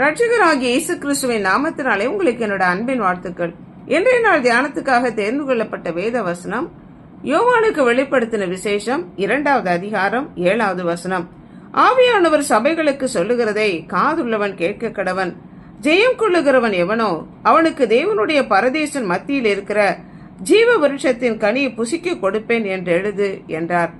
ரட்சகராகிய இயேசு கிறிஸ்துவின் நாமத்தினாலே உங்களுக்கு என்னோட அன்பின் வாழ்த்துக்கள். இன்றைய நாள் தியானத்துக்காக தேர்ந்து கொள்ளப்பட்ட வேத வசனம் யோவானுக்கு வெளிப்படுத்தின விசேஷம் இரண்டாவது அதிகாரம் ஏழாவது வசனம். ஆவியானவர் சபைகளுக்கு சொல்லுகிறதை காதுள்ளவன் கேட்க கடவன். ஜெயம் கொள்ளுகிறவன் எவனோ அவனுக்கு தேவனுடைய பரதேசன் மத்தியில் இருக்கிற ஜீவ விருட்சத்தின் கனியை புசிக்க கொடுப்பேன் என்று எழுது என்றார்.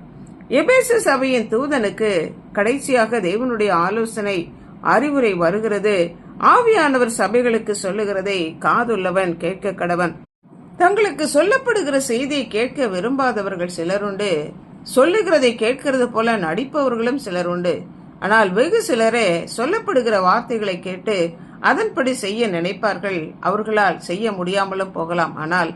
எபேசு சபையின் தூதனுக்கு கடைசியாக தேவனுடைய ஆலோசனை அறிவுரை வருகிறது. ஆவியானவர் சபைகளுக்கு சொல்லுகிறதை காதுள்ளவன் கேட்க கடவன். தங்களுக்கு சொல்லப்படுகிற செய்தியை கேட்க விரும்பாதவர்கள் சிலருண்டு சொல்லுகிறதை கேட்கிறது போல நடிப்பவர்களும் சிலர் உண்டு. ஆனால் வெகு சிலரே சொல்லப்படுகிற வார்த்தைகளை கேட்டு அதன்படி செய்ய நினைப்பார்கள். அவர்களால் செய்ய முடியாமலும் போகலாம். ஆனால்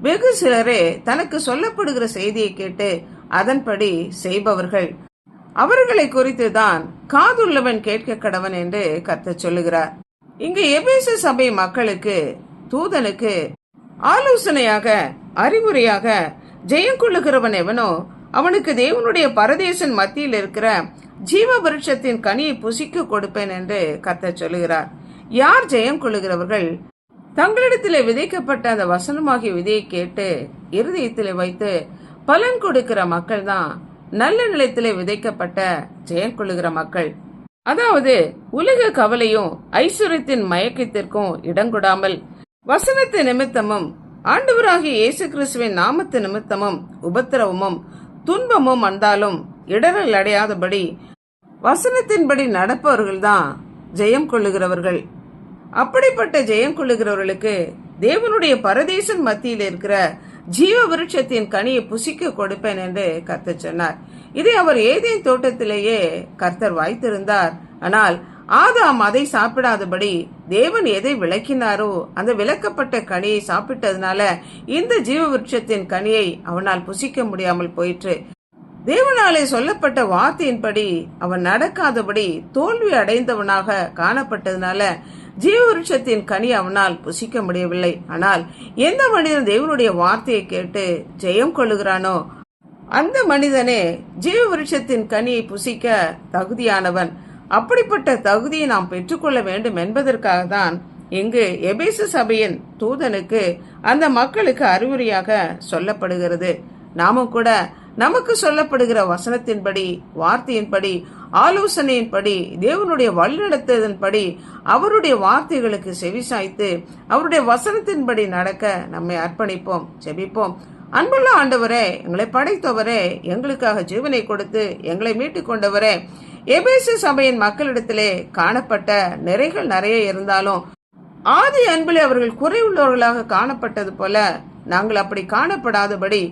வெகு சிலரே தனக்கு சொல்லப்படுகிற செய்தியை கேட்டு அதன்படி செய்பவர்கள். அவர்களை குறித்து தான் காதுள்ளவன் கேட்க கடவன் என்று கத்த சொல்லுகிறார். இங்கு எபேச சபை மக்களுக்கு தூதனுக்கு ஆலோசனையாக அறிவுரையாக ஜெயம் கொள்ளுகிறவன் எவனோ அவனுக்கு தேவனுடைய பரதேசன் மத்தியில் இருக்கிற ஜீவ விருட்சத்தின் கனியை புசிக்க கொடுப்பேன் என்று கத்த சொல்லுகிறார். யார் ஜெயம் கொள்ளுகிறவர்கள்? தங்களிடத்திலே விதைக்கப்பட்ட அந்த வசனமாகிய விதையை கேட்டு இருதயத்திலே வைத்து பலன் கொடுக்கிற மக்கள் தான் நல்ல நிலத்திலே விதைக்கப்பட்ட ஜெயம் கொள்ளுகிற மக்கள். அதாவது உலக கவலையும் ஐஸ்வர்யத்தின் மயக்கத்திற்கும் இடங்கொடாமல் வசனத்து நிமித்தமும் ஆண்டவராகிய இயேசு கிறிஸ்துவின் நாமத்து நிமித்தமும் உபத்திரவமும் துன்பமும் வந்தாலும் இடரல் அடையாதபடி வசனத்தின்படி நடப்பவர்கள்தான் ஜெயம் கொள்ளுகிறவர்கள். அப்படிப்பட்ட ஜெயம் கொள்ளுகிறவர்களுக்கு தேவனுடைய பரதேசன் மத்தியில் இருக்கிற ஜீவ விருட்சத்தின் கனியை புசிக்க கொடுப்பேன் என்று கர்த்தர் சொன்னார். இதை அவர் ஏதேன் தோட்டத்திலேயே கர்த்தர் வாய்த்திருந்தார். ஆனால் ஆதாம் அதை சாப்பிடாதபடி தேவன் எதை விளக்கினாரோ அந்த விளக்கப்பட்ட கனியை சாப்பிட்டதுனால இந்த ஜீவ விருட்சத்தின் கனியை அவனால் புசிக்க முடியாமல் போயிற்று. தேவனாலே சொல்லப்பட்ட வார்த்தையின்படி அவன் நடக்காதபடி தோல்வி அடைந்தவனாக காணப்பட்டதுனால ஜீவவருஷத்தின் கனி அவனால் புசிக்க முடியவில்லை. ஆனால் எந்த மனிதன் தேவனுடைய வார்த்தையை கேட்டு ஜெயம் கொள்ளுகிறானோ அந்த மனிதனே ஜீவவிருட்சத்தின் கனியை புசிக்க தகுதியானவன். அப்படிப்பட்ட தகுதியை நாம் பெற்றுக்கொள்ள வேண்டும் என்பதற்காக தான் இங்கு எபேசு சபையின் தூதனுக்கு அந்த மக்களுக்கு அறிவுரையாக சொல்லப்படுகிறது. நாமும் கூட நமக்கு சொல்லப்படுகிற வசனத்தின்படி வார்த்தையின்படி ஆலோசனையின்படி தேவனுடைய வழிநடத்ததன்படி அவருடைய வார்த்தைகளுக்கு செவிசாய்த்து அவருடைய வசனத்தின்படி நடக்க நம்மை அர்ப்பணிப்போம் செபிப்போம் அன்புள்ள ஆண்டவரே எங்களை படைத்தவரே எங்களுக்காக ஜீவனை கொடுத்து எங்களை மீட்டுக் கொண்டவரே எபேசு சபையின் மக்களிடத்திலே காணப்பட்ட நிறைகள் நிறைய இருந்தாலும் ஆதி அன்பிலே அவர்கள் குறைவுள்ளவர்களாக காணப்பட்டது போல நாங்கள் அப்படி காணப்படாதபடி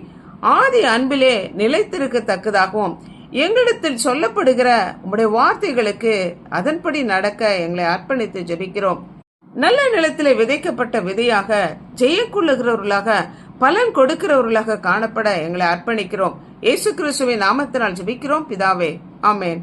ஆதி அன்பிலே நிலைத்திருக்கத்தக்கதாகவும் எங்களிடத்தில் சொல்லப்படுகிற உங்களுடைய வார்த்தைகளுக்கு அதன்படி நடக்க எங்களை அர்ப்பணித்து ஜெபிக்கிறோம். நல்ல நிலத்தில் விதைக்கப்பட்ட விதையாக ஜெயக்குள்ளுகிறவர்களாக பலன் கொடுக்கிறவர்களாக காணப்பட எங்களை அர்ப்பணிக்கிறோம். இயேசு கிறிஸ்துவின் நாமத்தினால் ஜெபிக்கிறோம். பிதாவே ஆமேன்.